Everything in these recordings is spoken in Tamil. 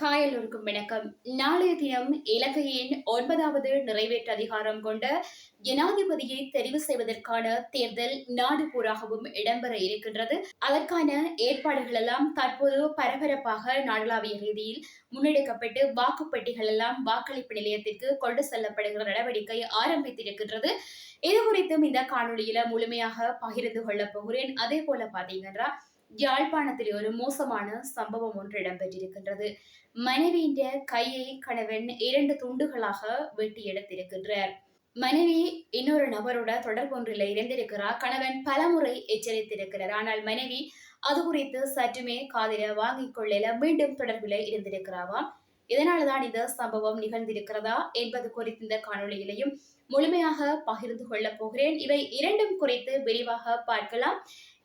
ஹாய் எல்லோருக்கும் வணக்கம். நாளைய தினம் இலங்கையின் ஒன்பதாவது நிறைவேற்று அதிகாரம் கொண்ட ஜனாதிபதியை தெரிவு செய்வதற்கான தேர்தல் நாடு பூராகவும் இடம்பெற இருக்கின்றது. அதற்கான ஏற்பாடுகள் எல்லாம் தற்போது பரபரப்பாக நாடளாவிய ரீதியில் முன்னெடுக்கப்பட்டு வாக்குப்பெட்டிகள் எல்லாம் வாக்களிப்பு நிலையத்திற்கு கொண்டு செல்லப்படுகிற நடவடிக்கை ஆரம்பித்திருக்கின்றது. இது குறித்தும் இந்த காணொளியில முழுமையாக பகிர்ந்து கொள்ள போகிறேன். அதே போல பாத்தீங்கன்னா யாழ்ப்பாணத்தில் ஒரு மோசமான சம்பவம் ஒன்று இடம்பெற்றிருக்கின்றது. மனைவியின் கையை கணவன் இரண்டு துண்டுகளாக வெட்டி எடுத்திருக்கின்றார். மனைவி இன்னொரு நபரோட தொடர்பு ஒன்றில் இறந்திருக்கிறார் கணவன் பலமுறை எச்சரித்திருக்கிறார். ஆனால் மனைவி அது குறித்து சற்றுமே காதில வாங்கிக் கொள்ளல மீண்டும் தொடர்பில் இருந்திருக்கிறாவாம் இதனாலதான் இந்த சம்பவம் நிகழ்ந்திருக்கிறதா என்பது குறித்து இந்த காணொளியிலையும் முழுமையாக பகிர்ந்து கொள்ளப் போகிறேன். இவை இரண்டும் குறித்து விரிவாக பார்க்கலாம்.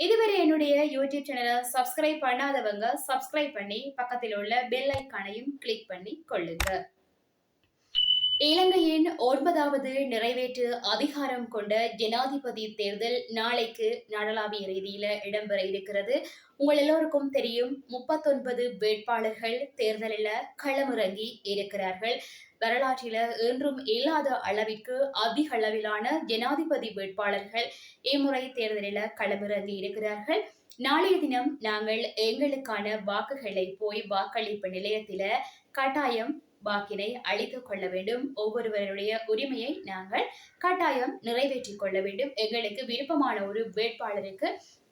இதுவரை என்னுடைய யூடியூப் சேனலை சப்ஸ்கிரைப் பண்ணாதவங்க சப்ஸ்கிரைப் பண்ணி பக்கத்தில் உள்ள பெல் ஐக்கானையும் கிளிக் பண்ணி கொள்ளுங்கள் இலங்கையின் ஒன்பதாவது நிறைவேற்று அதிகாரம் கொண்ட ஜனாதிபதி தேர்தல் நாளைக்கு நாடளாவிய ரீதியில இடம்பெற இருக்கிறது. உங்கள் எல்லோருக்கும் தெரியும் முப்பத்தொன்பது வேட்பாளர்கள் தேர்தலில் களமிறங்கி இருக்கிறார்கள். வரலாற்றில என்றும் இல்லாத அளவிற்கு அதிக அளவிலான ஜனாதிபதி வேட்பாளர்கள் இம்முறை தேர்தலில் களமிறங்கி இருக்கிறார்கள். நாளைய தினம் நாங்கள் எங்களுக்கான வாக்குகளை போய் வாக்களிப்பு நிலையத்தில கட்டாயம் வாக்கினை அளித்துக் கொள்ள வேண்டும். ஒவ்வொருவருடைய உரிமையை நாங்கள் கட்டாயம் நிறைவேற்றிக் கொள்ள வேண்டும். எங்களுக்கு விருப்பமான ஒரு வேட்பாளருக்கு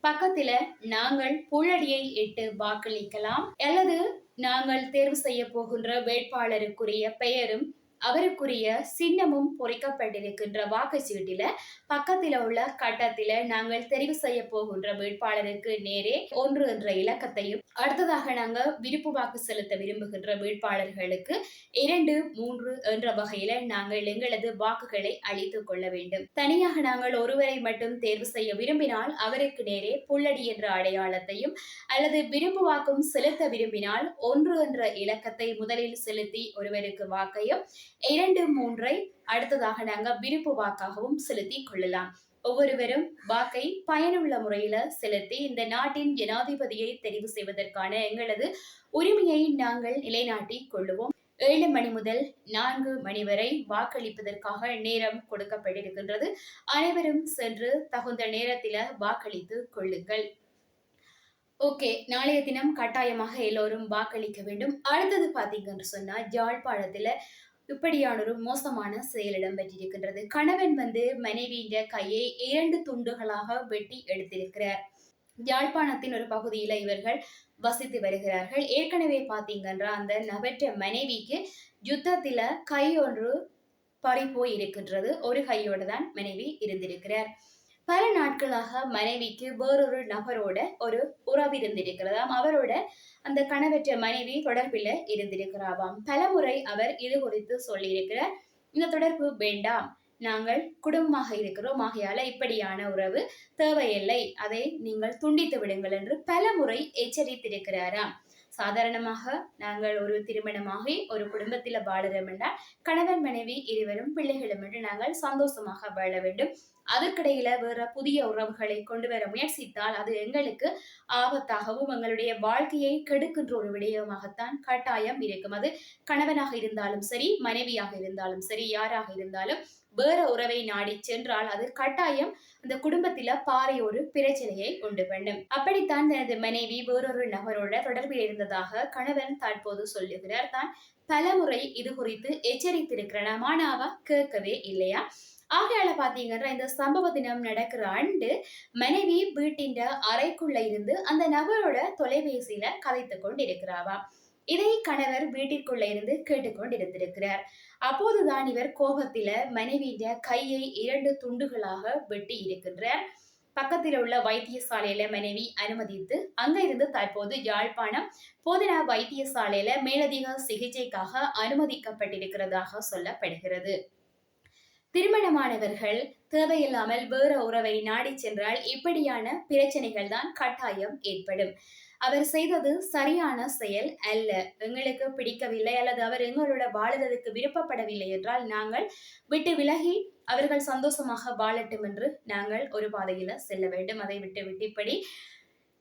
பக்கத்துல நாங்கள் புள்ளடியை இட்டு வாக்களிக்கலாம். அல்லது நாங்கள் தேர்வு செய்ய போகின்ற வேட்பாளருக்குரிய பெயரும் அவருக்குரிய சின்னமும் பொறிக்கப்பட்டிருக்கின்ற வாக்குச்சீட்டில பக்கத்தில் உள்ள கட்டத்தில நாங்கள் தெரிவு செய்ய போகின்ற வேட்பாளருக்கு நேரே ஒன்று என்ற இலக்கத்தையும் அடுத்ததாக நாங்கள் விருப்பு வாக்கு செலுத்த விரும்புகின்ற வேட்பாளர்களுக்கு இரண்டு மூன்று என்ற வகையில நாங்கள் எங்களது வாக்குகளை அளித்துக் கொள்ள வேண்டும். தனியாக நாங்கள் ஒருவரை மட்டும் தேர்வு செய்ய விரும்பினால் அவருக்கு நேரே புள்ளடி என்ற அடையாளத்தையும் அல்லது விருப்பு வாக்கும் செலுத்த விரும்பினால் ஒன்று என்ற இலக்கத்தை முதலில் செலுத்தி ஒருவருக்கு வாக்கையும் இரண்டு மூன்றை அடுத்ததாக நாங்க விருப்பு வாக்காகவும் செலுத்தி கொள்ளலாம். ஒவ்வொருவரும் வாக்கை பயனுள்ள முறையில செலுத்தி இந்த நாட்டின் ஜனாதிபதியை தெரிவு செய்வதற்கான எங்களது உரிமையை நாங்கள் நிலைநாட்டி கொள்ளுவோம். ஏழு மணி முதல் நான்கு மணி வரை வாக்களிப்பதற்காக நேரம் கொடுக்கப்பட்டிருக்கின்றது. அனைவரும் சென்று தகுந்த நேரத்தில வாக்களித்து கொள்ளுங்கள். ஓகே நாளைய தினம் கட்டாயமாக எல்லோரும் வாக்களிக்க வேண்டும். அடுத்தது பாத்தீங்கன்னு சொன்னா ஜாழ்ப்பாணத்துல இப்படியான ஒரு மோசமான செயல் இடம்பெற்றிருக்கின்றது. கணவன் வந்து மனைவியின் கையை இரண்டு துண்டுகளாக வெட்டி எடுத்திருக்கிறார். யாழ்ப்பாணத்தின் ஒரு பகுதியில இவர்கள் வசித்து வருகிறார்கள். ஏற்கனவே பார்த்தீங்கன்னா அந்த நபற்ற மனைவிக்கு யுத்தத்தில கை ஒன்று பறி போய் இருக்கின்றது ஒரு கையோட தான் மனைவி இருந்திருக்கிறார். பல நாட்களாக மனைவிக்கு வேறொரு நபரோட ஒரு உறவு இருந்திருக்கிறதாம். அவரோட அந்த கணவற்ற மனைவி தொடர்பில் இருந்திருக்கிறாவாம். பலமுறை அவர் இது குறித்து சொல்லியிருக்கிறார். இந்த தொடர்பு வேண்டாம். நாங்கள் குடும்பமாக இருக்கிறோம். ஆகையால இப்படியான உறவு தேவையில்லை. அதை நீங்கள் துண்டித்து விடுங்கள் என்று பல முறை எச்சரித்திருக்கிறாராம். சாதாரணமாக நாங்கள் ஒரு திருமணமாகி ஒரு குடும்பத்தில் வாழறோம் என்றால் கணவன் மனைவி இருவரும் பிள்ளைகளும் என்று நாங்கள் சந்தோஷமாக வாழ வேண்டும். அதற்கிடையில வேற புதிய உறவுகளை கொண்டு வர முயற்சித்தால் அது எங்களுக்கு ஆபத்தாகவும் எங்களுடைய வாழ்க்கையை கெடுக்கின்ற ஒரு விடயமாகத்தான் கட்டாயம் இருக்கும். அது கணவனாக இருந்தாலும் சரி மனைவியாக இருந்தாலும் சரி யாராக இருந்தாலும் வேற உறவை நாடி சென்றால் அது கட்டாயம் அந்த குடும்பத்தில பாறை ஒரு பிரச்சனையை உண்டு பண்ணும். அப்படித்தான் தனது மனைவி வேறொரு நபரோட தொடர்பில் இருந்ததாக கணவன் தற்போது சொல்லுகிறார். தான் பலமுறை இது குறித்து எச்சரித்திருக்கிறேன் ஆனாவா கேட்கவே இல்லையா? ஆகையால பாத்தீங்கன்னா இந்த சம்பவ தினம் நடக்கிற அண்டு மனைவி வீட்டின் அறைக்குள்ள இருந்து அந்த நபரோட தொலைபேசியில கதைத்து கொண்டு இருக்கிறாவா இதை கணவர் வீட்டிற்குள்ள இருந்து கேட்டுக்கொண்டு இருந்திருக்கிறார் அப்போதுதான் இவர் கோபத்தில மனைவியின் கையை இரண்டு துண்டுகளாக வெட்டி இருக்கின்றார். பக்கத்தில் உள்ள வைத்தியசாலையில மனைவி அனுமதித்து அங்க இருந்து தற்போது யாழ்ப்பாணம் போதனா வைத்தியசாலையில மேலதிக சிகிச்சைக்காக அனுமதிக்கப்பட்டிருக்கிறதாக சொல்லப்படுகிறது. திருமணமானவர்கள் தேவையில்லாமல் வேற உறவை நாடி சென்றால் இப்படியான பிரச்சனைகள் தான் கட்டாயம் ஏற்படும். அவர் செய்தது சரியான செயல் அல்ல. எங்களுக்கு பிடிக்கவில்லை அல்லது அவர் எங்களோட வாழ்வதற்கு விருப்பப்படவில்லை என்றால் நாங்கள் விட்டு விலகி அவர்கள் சந்தோஷமாக வாழட்டும் என்று நாங்கள் ஒரு பாதையில செல்ல வேண்டும். அதை விட்டு விட்டு இப்படி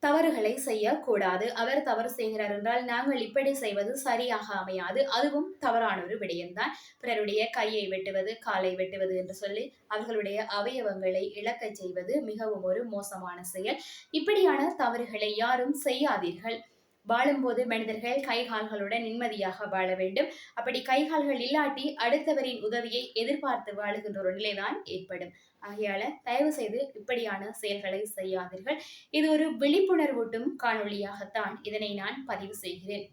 தவறுகளை செய்யக்கூடாது. அவர் தவறு செய்கிறார் என்றால் நாங்கள் இப்படி செய்வது சரியாக அமையாது. அதுவும் தவறான ஒரு விடயம்தான். பிறருடைய கையை வெட்டுவது காலை வெட்டுவது என்று சொல்லி அவர்களுடைய அவயவங்களை இழக்கச் செய்வது மிகவும் ஒரு மோசமான செயல். இப்படியான தவறுகளை யாரும் செய்யாதீர்கள். வாழும்போது மனிதர்கள் கைகால்களுடன் நிம்மதியாக வாழ வேண்டும். அப்படி கைகால்கள் இல்லாட்டி அடுத்தவரின் உதவியை எதிர்பார்த்து வாழுகின்ற ஒரு நிலைதான் ஏற்படும். ஆகையால தயவு செய்து இப்படியான செயல்களை செய்யாதீர்கள். இது ஒரு விழிப்புணர்வூட்டும் காணொளியாகத்தான் இதனை நான் பதிவு செய்கிறேன்.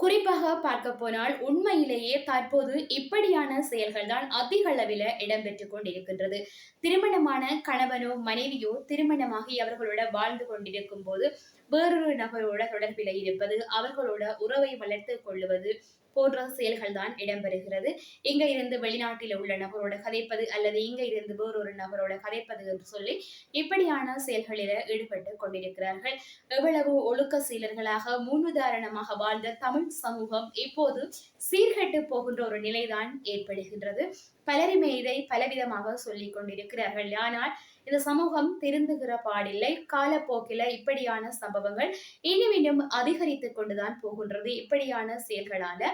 குறிப்பாக பார்க்க போனால் உண்மையிலேயே தற்போது இப்படியான செயல்கள் தான் அதிக அளவில் இடம்பெற்றுக் கொண்டிருக்கின்றது. திருமணமான கணவனோ மனைவியோ திருமணமாகி அவர்களோட வாழ்ந்து கொண்டிருக்கும் போது வேறொரு நபரோட தொடர்பில் இருப்பது அவர்களோட உறவை வளர்த்து கொள்ளுவது போன்ற செயல்கள் தான் இடம்பெறுகிறது. இங்க இருந்து வெளிநாட்டில் உள்ள நபரோட கதைப்பது அல்லது இங்க இருந்து வேறொரு நபரோட கதைப்பது என்று சொல்லி இப்படியான செயல்களில ஈடுபட்டு கொண்டிருக்கிறார்கள். எவ்வளவு ஒழுக்க சீலர்களாக முன்னுதாரணமாக வாழ்ந்த தமிழ் சமூகம் இப்போது சீர்கெட்டு போகின்ற ஒரு நிலைதான் ஏற்படுகின்றது. பலருமே இதை பலவிதமாக சொல்லிக் கொண்டிருக்கிறார்கள். ஆனால் இந்த சமூகம் திருந்துகிற பாடில்லை. காலப்போக்கில இப்படியான சம்பவங்கள் இன்னும் இன்னும் அதிகரித்து கொண்டுதான் போகின்றது. இப்படியான செயல்களால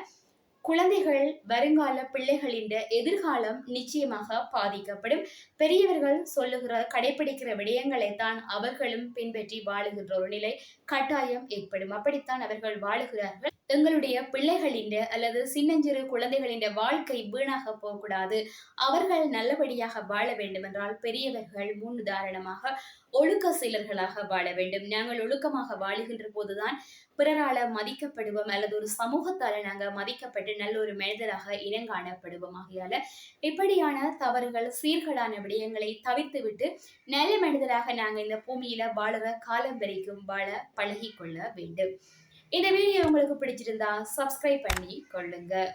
குழந்தைகள் வருங்கால பிள்ளைகளின் எதிர்காலம் நிச்சயமாக பாதிக்கப்படும். பெரியவர்கள் சொல்லுகிற கடைபிடிக்கிற விடயங்களை தான் அவர்களும் பின்பற்றி வாழுகின்ற ஒரு நிலை கட்டாயம் ஏற்படும். அப்படித்தான் அவர்கள் வாழுகிறார்கள். எங்களுடைய பிள்ளைகளின் அல்லது சின்னஞ்சிறு குழந்தைகளின் வாழ்க்கை வீணாக போகக்கூடாது. அவர்கள் நல்லபடியாக வாழ வேண்டும் என்றால் பெரியவர்கள் முன் உதாரணமாக ஒழுக்க சீலர்களாக வாழ வேண்டும். நாங்கள் ஒழுக்கமாக வாழுகின்ற போதுதான் பிறரால மதிக்கப்படுவோம். அல்லது ஒரு சமூகத்தால நாங்க மதிக்கப்பட்டு நல்ல ஒரு மனிதராக இனங்காணப்படுவோம் ஆகையால இப்படியான தவறுகள் சீர்களான விடயங்களை தவிர்த்து விட்டு நல்ல மனிதராக நாங்கள் இந்த பூமியில வாழற காலம் வரைக்கும் வாழ பழகி கொள்ள வேண்டும். இந்த வீடியோ உங்களுக்கு பிடிச்சிருந்தா சப்ஸ்கிரைப் பண்ணி கொள்ளுங்கள்